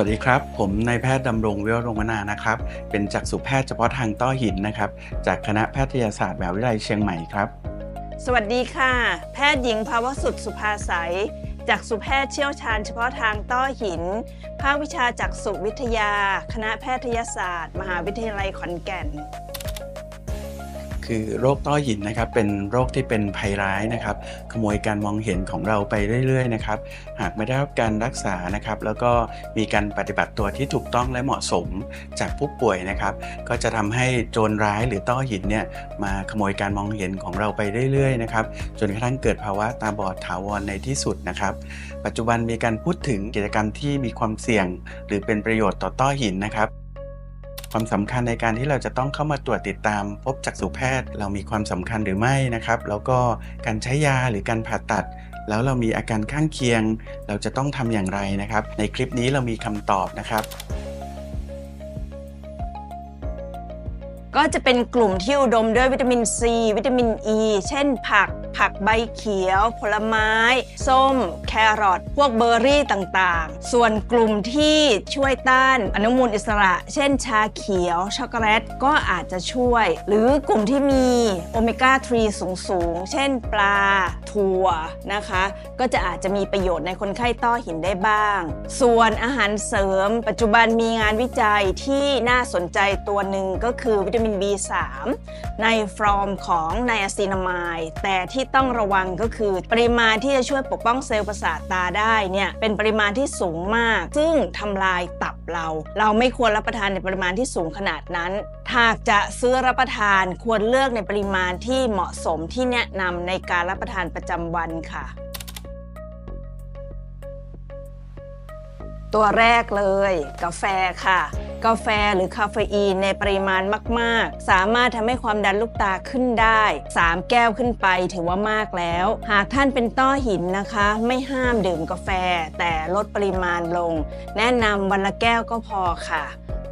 วัสดีครับ ผมนายแพทย์ดำรงเวลรงวนานะครับ เป็นจักษุแพทย์เฉพาะทางต้อหินนะครับ จากคณะแพทยศาสตร์มหาวิทยาลัยเชียงใหม่ครับ สวัสดีค่ะ แพทย์หญิงภาวสุดสุภาสัยจากสุแพทย์เชี่ยวชาญเฉพาะทางต้อหิน ภาควิชาจักษุวิทยา คณะแพทยศาสตร์ มหาวิทยาลัยขอนแก่น คือโรคต้อหินนะครับเป็นโรคที่เป็นภัยร้ายนะครับ ขโมยการมองเห็นของเราไปเรื่อยๆนะครับหากไม่ได้รับการรักษานะครับ แล้วก็มีการปฏิบัติตัวที่ถูกต้องและเหมาะสมจากผู้ป่วยนะครับ ก็จะทำให้โจรร้ายหรือต้อหินเนี่ยมาขโมยการมองเห็นของเราไปเรื่อยๆนะครับจนกระทั่งเกิดภาวะตาบอดถาวรในที่สุดนะครับ ปัจจุบันมีการพูดถึงกิจกรรมที่มีความเสี่ยง หรือเป็นประโยชน์ต่อต้อหินนะครับ ความสำคัญในการที่เราจะต้องเข้ามาตรวจติดตาม พบจักษุแพทย์ เรามีความสำคัญหรือไม่นะครับ แล้วก็การใช้ยาหรือการผ่าตัด แล้วเรามีอาการข้างเคียง เราจะต้องทำอย่างไรนะครับ ในคลิปนี้เรามีคำตอบนะครับ ก็จะเป็นกลุ่มที่อุดมด้วยวิตามินซีวิตามินอ e, ีเช่นผัก ผักใบเขียว ผลไม้ ส้ม แครอทพวกเบอร์รี่ต่างๆ ส่วนกลุ่มที่ช่วยต้านอนุมูลอิสระ เช่นชาเขียว ช็อกโกแลตก็อาจจะช่วย หรือกลุ่มที่มีโอเมก้า 3 สูงๆ เช่นปลา ถั่วนะคะ ก็จะอาจจะมีประโยชน์ในคนไข้ต้อหินได้บ้าง ส่วนอาหารเสริม ปัจจุบันมีงานวิจัยที่น่าสนใจตัวหนึ่งก็คือวิตมิน B3 ในฟอร์มของไนอาซินามายแต่ที่ต้องระวังก็คือ ปริมาณที่จะช่วยปกป้องเซลล์ประสาทตาได้เนี่ยเป็นปริมาณที่สูงมาก ซึ่งทำลายตับเรา เราไม่ควรรับประทานในปริมาณที่สูงขนาดนั้นหากจะซื้อรับประทานควรเลือกในปริมาณที่เหมาะสมที่แนะนำในการรับประทานประจำวันค่ะตัวแรกเลย กาแฟค่ะ กาแฟหรือคาเฟอีนในปริมาณมาก ๆ สามารถทำให้ความดันลูกตาขึ้นได้ 3 แก้วขึ้นไปถือว่ามากแล้ว หากท่านเป็นต้อหินนะคะ ไม่ห้ามดื่มกาแฟ แต่ลดปริมาณลง แนะนำวันละแก้วก็พอค่ะ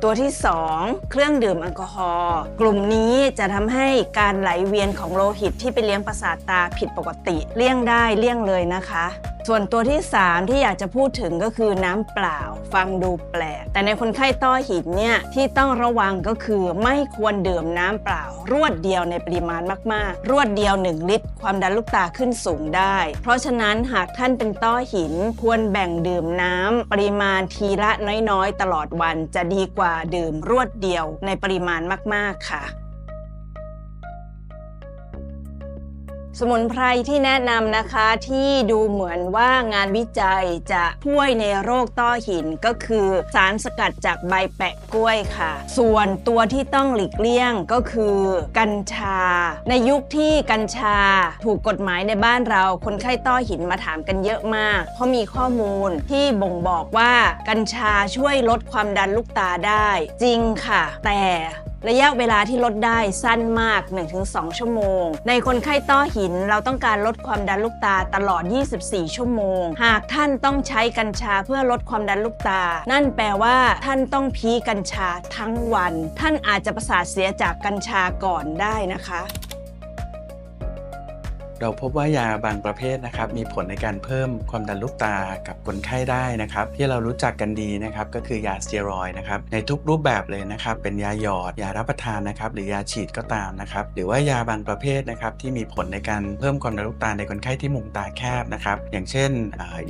ตัวที่ 2 เครื่องดื่มแอลกอฮอล์กลุ่มนี้จะทำให้การไหลเวียนของโลหิตที่ไปเลี้ยงประสาทตาผิดปกติ เลี่ยงได้เลี่ยงเลยนะคะส่วนตัวที่ 3 ที่อยากจะพูดถึงก็คือน้ำเปล่า ฟังดูแปลก แต่ในคนไข้ต้อหินเนี่ยที่ต้องระวังก็คือไม่ควรดื่มน้ำเปล่า รวดเดียวในปริมาณมากๆ รวดเดียว 1 ลิตร ความดันลูกตาขึ้นสูงได้ เพราะฉะนั้นหากท่านเป็นต้อหิน ควรแบ่งดื่มน้ำปริมาณทีละน้อยๆ ตลอดวันจะดีกว่าดื่มรวดเดียวในปริมาณมาก ๆ ค่ะ สมุนไพรที่แนะนำนะคะที่ดูเหมือนว่างานวิจัยจะช่วยในโรคต้อหินก็คือสารสกัดจากใบแปะกล้วยค่ะ ส่วนตัวที่ต้องหลีกเลี่ยงก็คือ กัญชา ในยุคที่กัญชาถูกกฎหมายในบ้านเราคนไข้ต้อหินมาถามกันเยอะมาก เพราะมีข้อมูลที่บ่งบอกว่ากัญชาช่วยลดความดันลูกตาได้ จริงค่ะ แต่ระยะเวลาที่ลดได้สั้นมาก 1-2 ชั่วโมง ในคนไข้ต้อหินเราต้องการลดความดันลูกตาตลอด 24 ชั่วโมง หากท่านต้องใช้กัญชาเพื่อลดความดันลูกตา นั่นแปลว่าท่านต้องพีกัญชาทั้งวัน ท่านอาจจะประสาทเสียจากกัญชาก่อนได้นะคะ เราพบว่ายาบางประเภทนะครับมีผลในการเพิ่มความดันลูกตากับคนไข้ได้นะครับที่เรารู้จักกันดีนะครับก็คือยาสเตียรอยนะครับในทุกรูปแบบเลยนะครับเป็นยาหยอด ยารับประทานนะครับหรือยาฉีดก็ตามนะครับหรือว่ายาบางประเภทนะครับที่มีผลในการเพิ่มความดันลูกตาในคนไข้ที่มุมตาแคบนะครับอย่างเช่น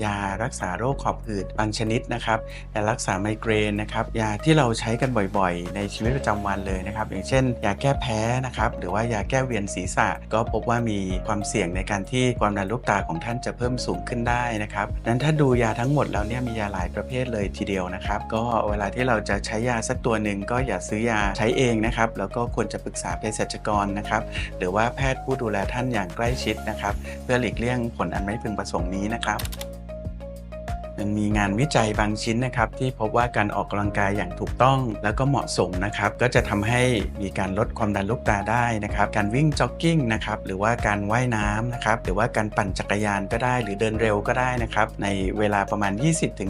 ยารักษาโรคขอบหืดบางชนิดนะครับยารักษาไมเกรนนะครับยาที่เราใช้กันบ่อยๆ ในชีวิตประจำวันเลยนะครับอย่างเช่น ยาแก้แพ้นะครับหรือว่ายาแก้เวียนศีรษะ ก็พบว่ามีความเสี่ยงในการที่ความดันลูกตาของท่านจะเพิ่มสูงขึ้นได้นะครับนั้นถ้าดูยาทั้งหมดแล้วเนี่ยมียาหลายประเภทเลยทีเดียวนะครับ ก็เวลาที่เราจะใช้ยาสักตัวหนึ่งก็อย่าซื้อยาใช้เองนะครับ แล้วก็ควรจะปรึกษาเภสัชกรนะครับ หรือว่าแพทย์ผู้ดูแลท่านอย่างใกล้ชิดนะครับ เพื่อหลีกเลี่ยงผลอันไม่พึงประสงค์นี้นะครับ มันมีงานวิจัยบางชิ้นนะครับที่พบว่าการออกกำลังกายอย่างถูกต้องแล้วก็เหมาะสมนะครับก็จะทำให้มีการลดความดันลูกตาได้นะครับการวิ่งจ็อกกิ้งนะครับหรือว่าการว่ายน้ำนะครับหรือว่าการปั่นจักรยานก็ได้ หรือเดินเร็วก็ได้นะครับในเวลาประมาณ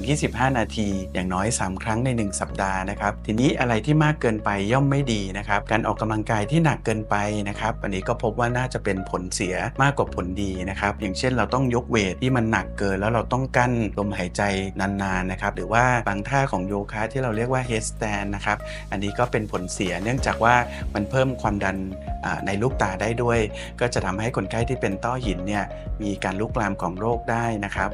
20-25 นาที อย่างน้อย 3 ครั้งใน 1 สัปดาห์นะครับทีนี้อะไรที่มากเกินไปย่อมไม่ดีนะครับการออกกำลังกายที่หนักเกินไปนะครับอันนี้ก็พบว่าน่าจะเป็นผลเสียมากกว่าผลดีนะครับอย่างเช่นเราต้องยกเวทที่มันหนักเกินแล้วเราต้องกั้นลมหายใจใจนานๆนะครับหรือว่าบางท่าของโยคะที่เราเรียกว่า head stand นะครับอันนี้ก็เป็นผลเสียเนื่องจากว่ามันเพิ่มความดันในลูกตาได้ด้วย ก็จะทำให้คนไข้ที่เป็นต้อหินเนี่ยมีการลุกลามของโรคได้นะครับ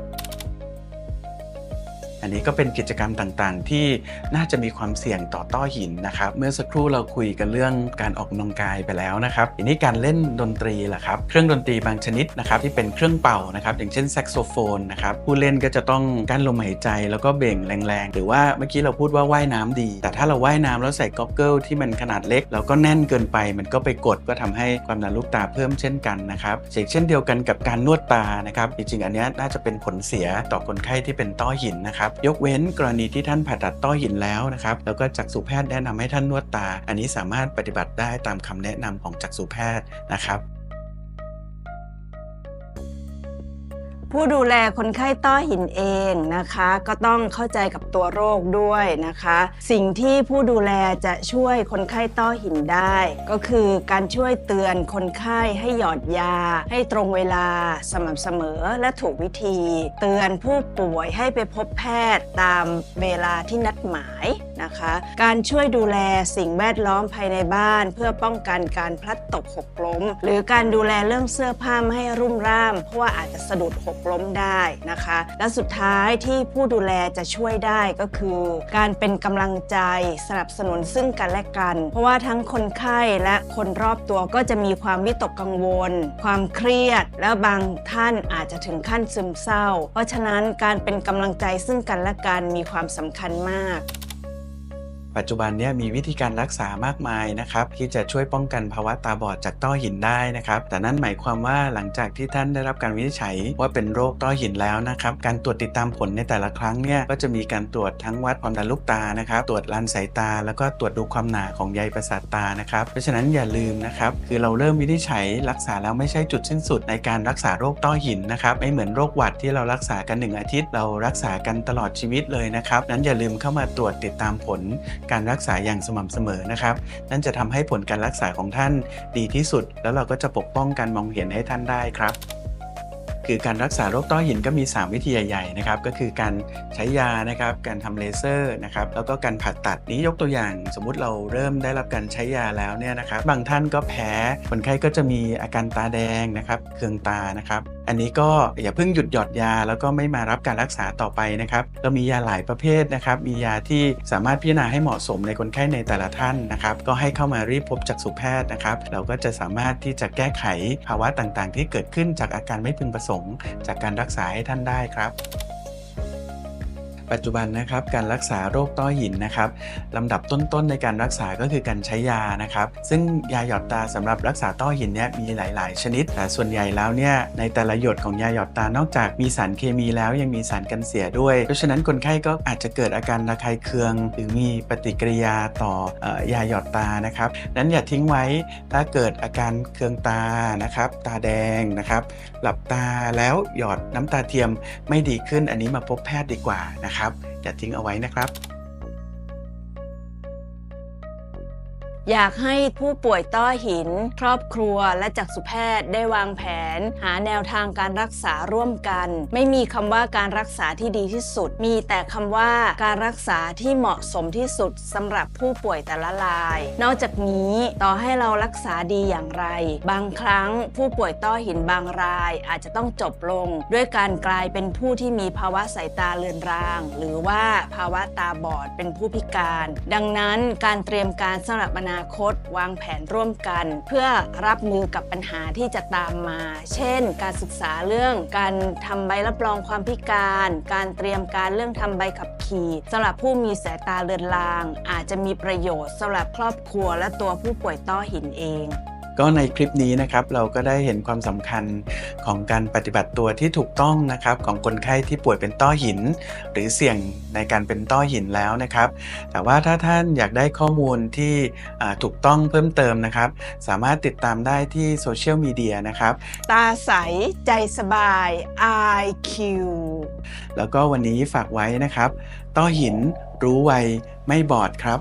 อันนี้ก็เป็นกิจกรรมต่างๆ ที่น่าจะมีความเสี่ยงต่อต้อหินนะครับ เมื่อสักครู่เราคุยกันเรื่องการออกกำลังกายไปแล้วนะครับทีนี้การเล่นดนตรีล่ะครับ เครื่องดนตรีบางชนิดนะครับที่เป็นเครื่องเป่านะครับอย่างเช่นแซกโซโฟนนะครับผู้เล่นก็จะต้องกั้นลมหายใจแล้วก็เบ่งแรงๆ หรือว่าเมื่อกี้เราพูดว่าว่ายน้ำดี แต่ถ้าเราว่ายน้ำแล้วใส่ก็อกเกิลที่มันขนาดเล็ก แล้วก็แน่นเกินไป มันก็ไปกดก็ทำให้ความดันลูกตาเพิ่มเช่นกันนะครับเช่นเดียวกันกับการนวดตานะครับจริงๆ อันนี้น่าจะเป็นผลเสียต่อคนไข้ที่เป็นต้อหินนะครับยกเว้นกรณีที่ท่านผ่าตัดต้อหินแล้วนะครับ แล้วก็จักษุแพทย์แนะนำให้ท่านนวดตา อันนี้สามารถปฏิบัติได้ตามคำแนะนำของจักษุแพทย์นะครับ ผู้ดูแลคนไข้ต้อหินเองนะคะ ก็ต้องเข้าใจกับตัวโรคด้วยนะคะ สิ่งที่ผู้ดูแลจะช่วยคนไข้ต้อหินได้ ก็คือการช่วยเตือนคนไข้ให้หยอดยา ให้ตรงเวลาสม่ำเสมอและถูกวิธี เตือนผู้ป่วยให้ไปพบแพทย์ตามเวลาที่นัดหมายนะคะ การช่วยดูแลสิ่งแวดล้อมภายในบ้าน เพื่อป้องกันการพลัดตกหกล้ม หรือการดูแลเรื่องเสื้อผ้าไม่ให้รุ่มร่ามเพราะว่าอาจจะสะดุดหกล้มได้นะคะ และสุดท้ายที่ผู้ดูแลจะช่วยได้ก็คือ การเป็นกำลังใจสนับสนุนซึ่งกันและกัน เพราะว่าทั้งคนไข้และคนรอบตัวก็จะมีความวิตกกังวล ความเครียด และบางท่านอาจจะถึงขั้นซึมเศร้า เพราะฉะนั้นการเป็นกำลังใจซึ่งกันและกันมีความสำคัญมาก ปัจจุบันเนี้มีวิธีการรักษามากมายนะครับที่จะช่วยป้องกันภาวะตาบอดจากต้อหินได้นะครับ แต่นั่นหมายความว่าหลังจากที่ท่านได้รับการวินิจฉัยว่าเป็นโรคต้อหินแล้วนะครับการตรวจติดตามผลในแต่ละครั้งเนี่ยก็จะมีการตรวจทั้งวัดความดันลูกตานะครับตรวจลานสายตา แล้วก็ตรวจดูความหนาของใยประสาทตานะครับเพราะฉะนั้นอย่าลืมนะครับคือเราเริ่มวินิจฉัยรักษาแล้วไม่ใช่จุดสิ้นสุดในการรักษาโรคต้อหินนะครับไม่เหมือนโรคหวัดที่เรารักษากันหนึ่งอาทิตย์ เรารักษากันตลอดชีวิตเลยนะครับนั้นอย่าลืมเข้ามาตรวจติดตามผลการรักษาอย่างสม่ำเสมอนะครับ นั่นจะทำให้ผลการรักษาของท่านดีที่สุด แล้วเราก็จะปกป้องการมองเห็นให้ท่านได้ครับคือการรักษาโรคต้อหินก็มี 3 วิธีใหญ่ๆนะครับก็คือการใช้ยานะครับการทำเลเซอร์นะครับแล้วก็การผ่าตัดนี้ยกตัวอย่าง สมมุติเราเริ่มได้รับการใช้ยาแล้วเนี่ยนะครับบางท่านก็แพ้คนไข้ก็จะมีอาการตาแดงนะครับเคืองตานะครับอันนี้ก็อย่าเพิ่งหยุดหยอดยา แล้วก็ไม่มารับการรักษาต่อไปนะครับเรามียาหลายประเภทนะครับมียาที่สามารถพิจารณาให้เหมาะสมในคนไข้ในแต่ละท่านนะครับก็ให้เข้ามารีบพบจักษุแพทย์นะครับ เราก็จะสามารถที่จะแก้ไขภาวะต่างๆ ที่เกิดขึ้นจากอาการไม่พึงประสงค์ จากการรักษาให้ท่านได้ครับ ปัจจุบันนะครับการรักษาโรคต้อหินนะครับลำดับต้นๆในการรักษาก็คือการใช้ยานะครับ ซึ่งยาหยอดตาสำหรับรักษาต้อหินเนี่ยมีหลาย ๆ ชนิด แต่ส่วนใหญ่แล้วเนี่ยในแต่ละหยดของยาหยอดตานอกจากมีสารเคมีแล้วยังมีสารกันเสียด้วย เพราะฉะนั้นคนไข้ก็อาจจะเกิดอาการระคายเคือง หรือมีปฏิกิริยาต่ออยาหยอดตานะครับนั้นอย่าทิ้งไว้ถ้าเกิดอาการเคืองตานะครับ ตาแดงนะครับ หลับตาแล้วหยอดน้ำตาเทียมไม่ดีขึ้นอันนี้มาพบแพทย์ดีกว่านะครับอย่าทิ้งเอาไว้นะครับ อยากให้ผู้ป่วยต้อหิน ครอบครัวและจักษุแพทย์ได้วางแผน หาแนวทางการรักษาร่วมกัน ไม่มีคำว่าการรักษาที่ดีที่สุด มีแต่คำว่าการรักษาที่เหมาะสมที่สุดสำหรับผู้ป่วยแต่ละราย นอกจากนี้ต่อให้เรารักษาดีอย่างไร บางครั้งผู้ป่วยต้อหินบางรายอาจจะต้องจบลง ด้วยการกลายเป็นผู้ที่มีภาวะสายตาเลือนราง หรือว่าภาวะตาบอดเป็นผู้พิการ ดังนั้นการเตรียมการสำหรับอนาคต วางแผนร่วมกัน เพื่อรับมือกับปัญหาที่จะตามมา เช่น การศึกษาเรื่องการทำใบรับรองความพิการ การเตรียมการเรื่องทำใบขับขี่สำหรับผู้มีสายตาเลือนราง อาจจะมีประโยชน์สำหรับครอบครัวและตัวผู้ป่วยต้อหินเอง ก็ในคลิปนี้นะครับเราก็ได้เห็นความสำคัญของการปฏิบัติตัวที่ถูกต้องนะครับของคนไข้ที่ป่วยเป็นต้อหิน หรือเสี่ยงในการเป็นต้อหินแล้วนะครับ แต่ว่าถ้าท่านอยากได้ข้อมูลที่อ่าถูกต้องเพิ่มเติมนะครับ สามารถติดตามได้ที่โซเชียลมีเดียนะครับ ตาใสใจสบาย IQ แล้วก็วันนี้ฝากไว้นะครับ ต้อหินรู้ไวไม่บอดครับ